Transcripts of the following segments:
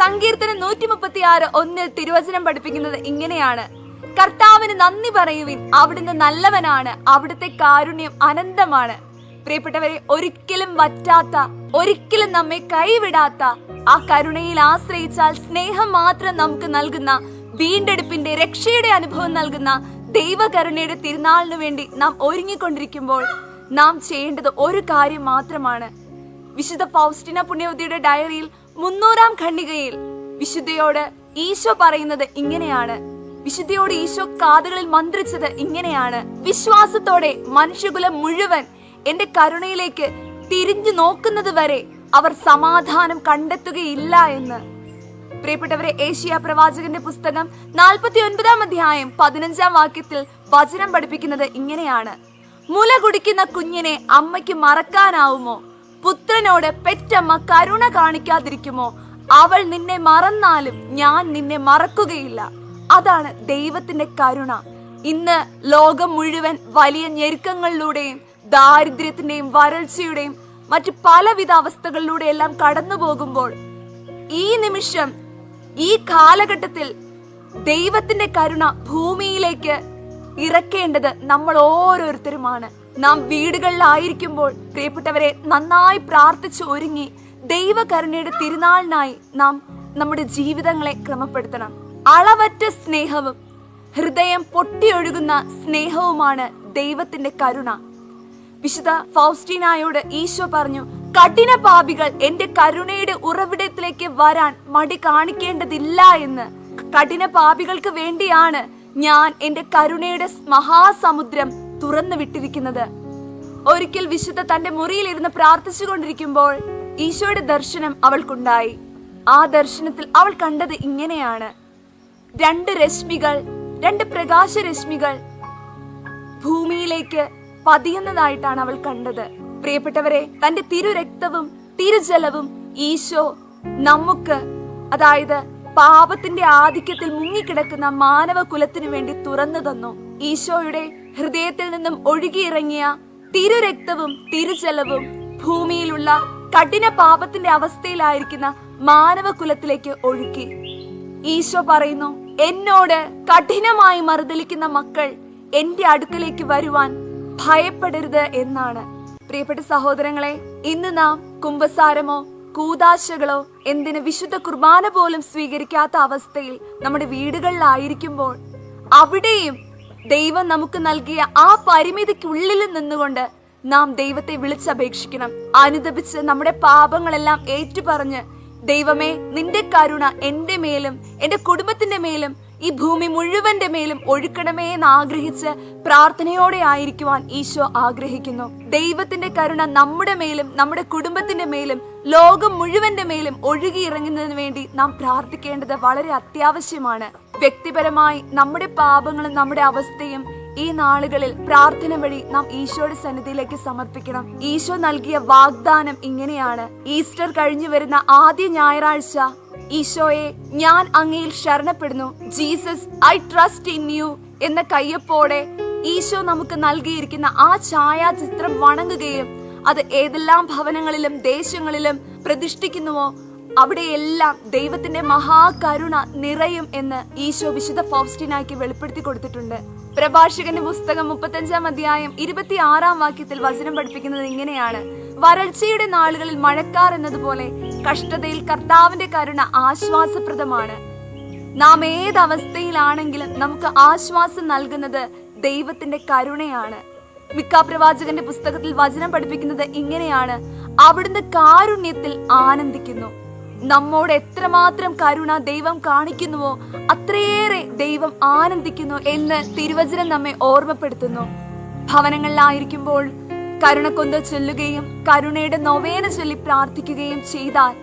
സങ്കീർത്തനം നൂറ്റി മുപ്പത്തി ആറ് ഒന്നിൽ തിരുവചനം പഠിപ്പിക്കുന്നത് ഇങ്ങനെയാണ്. കർത്താവിന് നന്ദി പറയുവിൻ അവിടുന്ന് നല്ലവനാണ് അവിടുത്തെ കാരുണ്യം അനന്തമാണ്. പ്രിയപ്പെട്ടവരെ ഒരിക്കലും വറ്റാത്ത ഒരിക്കലും നമ്മെ കൈവിടാത്ത ആ കരുണയിൽ ആശ്രയിച്ചാൽ സ്നേഹം മാത്രം നമുക്ക് നൽകുന്ന വീണ്ടെടുപ്പിന്റെ രക്ഷയുടെ അനുഭവം നൽകുന്ന ദൈവകരുണയുടെ തിരുനാളിനു വേണ്ടി നാം ഒരുങ്ങിക്കൊണ്ടിരിക്കുമ്പോൾ നാം ചെയ്യേണ്ടത് ഒരു കാര്യം മാത്രമാണ്. വിശുദ്ധ പൗസ്റ്റിന പുണ്യവതിയുടെ ഡയറിയിൽ മുന്നൂറാം ഖണ്ഡികയിൽ വിശുദ്ധയോട് ഈശോ പറയുന്നത് ഇങ്ങനെയാണ്. വിശുദ്ധയോട് ഈശോ കാതുകളിൽ മന്ത്രിച്ചത് ഇങ്ങനെയാണ്. വിശ്വാസത്തോടെ മനുഷ്യകുലം മുഴുവൻ എന്റെ കരുണയിലേക്ക് തിരിഞ്ഞു നോക്കുന്നത് വരെ അവർ സമാധാനം കണ്ടെത്തുകയില്ല എന്ന്. പ്രിയപ്പെട്ടവരെ ഏഷ്യ പ്രവാചകന്റെ പുസ്തകം നാൽപ്പത്തി ഒൻപതാം അധ്യായം പതിനഞ്ചാം വാക്യത്തിൽ വചനം പഠിപ്പിക്കുന്നത് ഇങ്ങനെയാണ്. മുല കുടിക്കുന്ന കുഞ്ഞിനെ അമ്മയ്ക്ക് മറക്കാനാവുമോ? പുത്രനോട് പെറ്റമ്മ കരുണ കാണിക്കാതിരിക്കുമോ? അവൾ നിന്നെ മറന്നാലും ഞാൻ നിന്നെ മറക്കുകയില്ല. അതാണ് ദൈവത്തിന്റെ കരുണ. ഇന്ന് ലോകം മുഴുവൻ വലിയ ഞെരുക്കങ്ങളിലൂടെയും ദാരിദ്ര്യത്തിന്റെയും വരൾച്ചയുടെയും മറ്റു പലവിധ അവസ്ഥകളിലൂടെ എല്ലാം കടന്നു പോകുമ്പോൾ ഈ നിമിഷം ഈ കാലഘട്ടത്തിൽ ദൈവത്തിന്റെ കരുണ ഭൂമിയിലേക്ക് ഇറക്കേണ്ടത് നമ്മൾ ഓരോരുത്തരുമാണ്. നാം വീടുകളിലായിരിക്കുമ്പോൾ പ്രിയപ്പെട്ടവരെ നന്നായി പ്രാർത്ഥിച്ച് ഒരുങ്ങി ദൈവകരുണയുടെ തിരുനാളിനായി നാം നമ്മുടെ ജീവിതങ്ങളെ ക്രമപ്പെടുത്തണം. അളവറ്റ സ്നേഹവും ഹൃദയം പൊട്ടിയൊഴുകുന്ന സ്നേഹവുമാണ് ദൈവത്തിന്റെ കരുണ. വിശുദ്ധ ഫൗസ്റ്റീനായോട് ഈശോ പറഞ്ഞു കഠിന പാപികൾ എന്റെ കരുണയുടെ ഉറവിടത്തിലേക്ക് വരാൻ മടി കാണിക്കേണ്ടതില്ല എന്ന്. കഠിന പാപികൾക്ക് വേണ്ടിയാണ് ഞാൻ എന്റെ കരുണയുടെ മഹാസമുദ്രം തുറന്നു വിട്ടിരിക്കുന്നത്. ഒരിക്കൽ വിശുദ്ധ തന്റെ മുറിയിലിരുന്ന് പ്രാർത്ഥിച്ചുകൊണ്ടിരിക്കുമ്പോൾ ഈശോയുടെ ദർശനം അവൾക്കുണ്ടായി. ആ ദർശനത്തിൽ അവൾ കണ്ടത് ഇങ്ങനെയാണ്. രണ്ട് രശ്മികൾ രണ്ട് പ്രകാശ രശ്മികൾ ഭൂമിയിലേക്ക് പതിയുന്നതായിട്ടാണ് അവൾ കണ്ടത്. പ്രിയപ്പെട്ടവരെ തന്റെ തിരുരക്തവും തിരുജലവും ഈശോ നമുക്ക് അതായത് പാപത്തിന്റെ ആധിക്യത്തിൽ മുങ്ങിക്കിടക്കുന്ന മാനവ കുലത്തിനു വേണ്ടി തുറന്നു തന്നു. ഈശോയുടെ ഹൃദയത്തിൽ നിന്നും ഒഴുകിയിറങ്ങിയ തിരുരക്തവും തിരുജലവും ഭൂമിയിലുള്ള കഠിന പാപത്തിന്റെ അവസ്ഥയിലായിരിക്കുന്ന മാനവ കുലത്തിലേക്ക് ഒഴുക്കി. ഈശോ പറയുന്നു എന്നോട് കഠിനമായി മറുതലിക്കുന്ന മക്കൾ എന്റെ അടുക്കലേക്ക് വരുവാൻ ഭയപ്പെടരുത് എന്നാണ്. പ്രിയപ്പെട്ട സഹോദരങ്ങളെ ഇന്ന് നാം കുംഭസാരമോ കൂതാശകളോ എന്തിന് വിശുദ്ധ കുർബാന പോലും സ്വീകരിക്കാത്ത അവസ്ഥയിൽ നമ്മുടെ വീടുകളിലായിരിക്കുമ്പോൾ അവിടെയും ദൈവം നമുക്ക് നൽകിയ ആ പരിമിതിക്കുള്ളിൽ നിന്നുകൊണ്ട് നാം ദൈവത്തെ വിളിച്ചപേക്ഷിക്കണം. അനുദപിച്ച് നമ്മുടെ പാപങ്ങളെല്ലാം ഏറ്റുപറഞ്ഞ് ദൈവമേ നിന്റെ കരുണ എന്റെ മേലും എന്റെ കുടുംബത്തിന്റെ മേലും ഈ ഭൂമി മുഴുവന്റെ മേലും ഒഴുക്കണമേ എന്ന് ആഗ്രഹിച്ച് പ്രാർത്ഥനയോടെ ആയിരിക്കുവാൻ ഈശോ ആഗ്രഹിക്കുന്നു. ദൈവത്തിന്റെ കരുണ നമ്മുടെ മേലും നമ്മുടെ കുടുംബത്തിന്റെ മേലും ലോകം മുഴുവന്റെ മേലും ഒഴുകി ഒഴുകിയിറങ്ങുന്നതിന് വേണ്ടി നാം പ്രാർത്ഥിക്കേണ്ടത് വളരെ അത്യാവശ്യമാണ്. വ്യക്തിപരമായി നമ്മുടെ പാപങ്ങളും നമ്മുടെ അവസ്ഥയും ഈ നാളുകളിൽ പ്രാർത്ഥന വഴി നാം ഈശോയുടെ സന്നിധിയിലേക്ക് സമർപ്പിക്കണം. ഈശോ നൽകിയ വാഗ്ദാനം ഇങ്ങനെയാണ്. ഈസ്റ്റർ കഴിഞ്ഞു വരുന്ന ആദ്യ ഞായറാഴ്ച ഈശോയെ ഞാൻ അങ്ങയിൽ ശരണപ്പെടുന്നു. Jesus I trust in you എന്ന കയ്യപ്പോടെ ഈശോ നമുക്ക് നൽകിയിരിക്കുന്ന ആ ഛായാചിത്രം വണങ്ങുകയും അത് ഏതെല്ലാം ഭവനങ്ങളിലും ദേശങ്ങളിലും പ്രതിഷ്ഠിക്കുന്നുവോ അവിടെയെല്ലാം ദൈവത്തിന്റെ മഹാകരുണ നിറയും എന്ന് ഈശോ വിശുദ്ധ ഫൗസ്റ്റിനാക്കി വെളിപ്പെടുത്തി കൊടുത്തിട്ടുണ്ട്. പ്രഭാഷകന്റെ പുസ്തകം മുപ്പത്തഞ്ചാം അധ്യായം ഇരുപത്തി ആറാം വാക്യത്തിൽ വചനം പഠിപ്പിക്കുന്നത് ഇങ്ങനെയാണ്. വരൾച്ചയുടെ നാളുകളിൽ മഴക്കാർ എന്നതുപോലെ കഷ്ടതയിൽ കർത്താവിന്റെ കരുണ ആശ്വാസപ്രദമാണ്. നാം ഏത് നമുക്ക് ആശ്വാസം നൽകുന്നത് ദൈവത്തിന്റെ കരുണയാണ്. മിക്കാപ്രവാചകന്റെ പുസ്തകത്തിൽ വചനം പഠിപ്പിക്കുന്നത് ഇങ്ങനെയാണ്. അവിടുന്ന് കാരുണ്യത്തിൽ ആനന്ദിക്കുന്നു. നമ്മോട് എത്രമാത്രം കരുണ ദൈവം കാണിക്കുന്നുവോ അത്രയേറെ ദൈവം ആനന്ദിക്കുന്നു എന്ന് തിരുവചനം നമ്മെ ഓർമ്മപ്പെടുത്തുന്നു. ഭവനങ്ങളിലായിരിക്കുമ്പോൾ കരുണക്കൊന്ത് ചൊല്ലുകയും കരുണയുടെ നൊവേന ചൊല്ലി പ്രാർത്ഥിക്കുകയും ചെയ്താൽ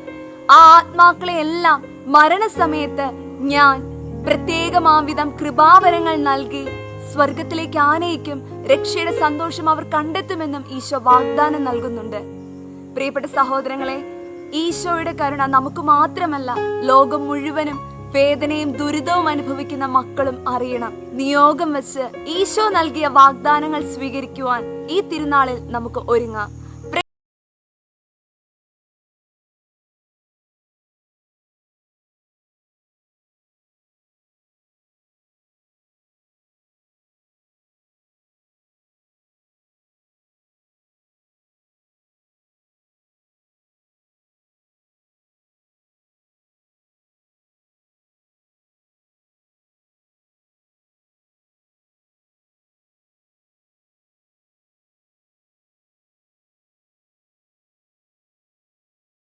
ആ ആത്മാക്കളെ എല്ലാം മരണസമയത്ത് ഞാൻ പ്രത്യേകമാംവിധം കൃപാവരങ്ങൾ നൽകി സ്വർഗത്തിലേക്ക് ആനയിക്കും രക്ഷയുടെ സന്തോഷം അവർ കണ്ടെത്തുമെന്നും ഈശോ വാഗ്ദാനം നൽകുന്നുണ്ട്. പ്രിയപ്പെട്ട സഹോദരങ്ങളെ ഈശോയുടെ കരുണ നമുക്ക് മാത്രമല്ല ലോകം മുഴുവനും വേദനയും ദുരിതവും അനുഭവിക്കുന്ന മക്കളും അറിയണം. നിയോഗം വെച്ച് ഈശോ നൽകിയ വാഗ്ദാനങ്ങൾ സ്വീകരിക്കുവാൻ ഈ തിരുനാളിൽ നമുക്ക് ഒരുങ്ങാം.